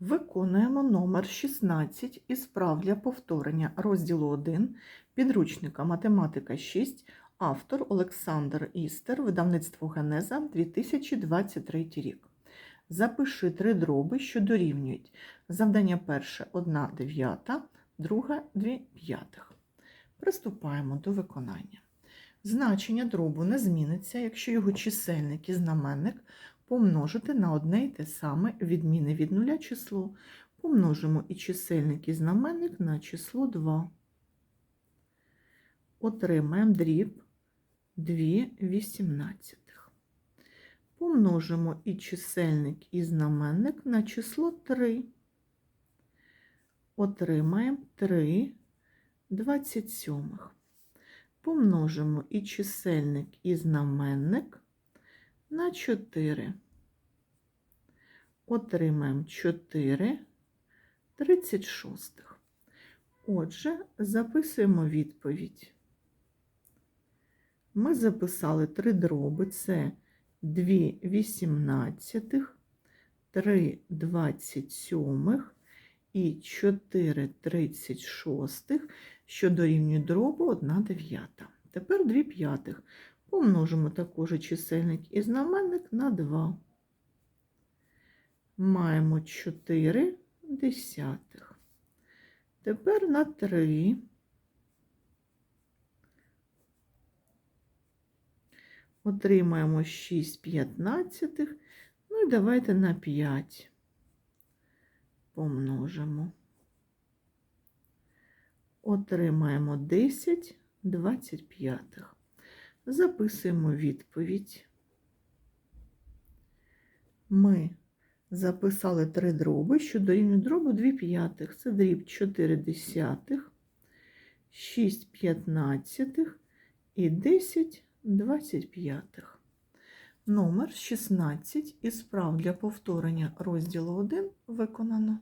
Виконуємо номер 16 із прав для повторення розділу 1 підручника Математика 6, автор Олександр Істер, видавництво Генеза 2023 рік. Запиши три дроби, що дорівнюють. Завдання перше 1 дев'ята, друге 2 п'ятих. Приступаємо до виконання. Значення дробу не зміниться, якщо його чисельник і знаменник помножити на одне й те саме відміни від нуля число. Помножимо і чисельник, і знаменник на число 2. Отримаємо дріб 2 вісімнадцятих. Помножимо і чисельник, і знаменник на число 3. Отримаємо 3 27. Помножимо і чисельник, і знаменник на 4. Отримаємо 4 36. Отже, записуємо відповідь. Ми записали три дроби. Це 2 вісімнадцятих, 3 27 і 4 36, що дорівнює дробу 1 дев'ята. Тепер 2 п'ятих. Помножимо також чисельник і знаменник на 2. Маємо 4 десятих. Тепер на 3. Отримаємо 6 п'ятнадцятих. Ну і давайте на 5 помножимо. Отримаємо 10 25. Записуємо відповідь. Ми записали три дроби, що дорівнює дробу 2 п'ятих. Це дріб 4 десятих, 6 п'ятнадцятих і 10 25. Номер 16 із прав для повторення розділу 1 виконано.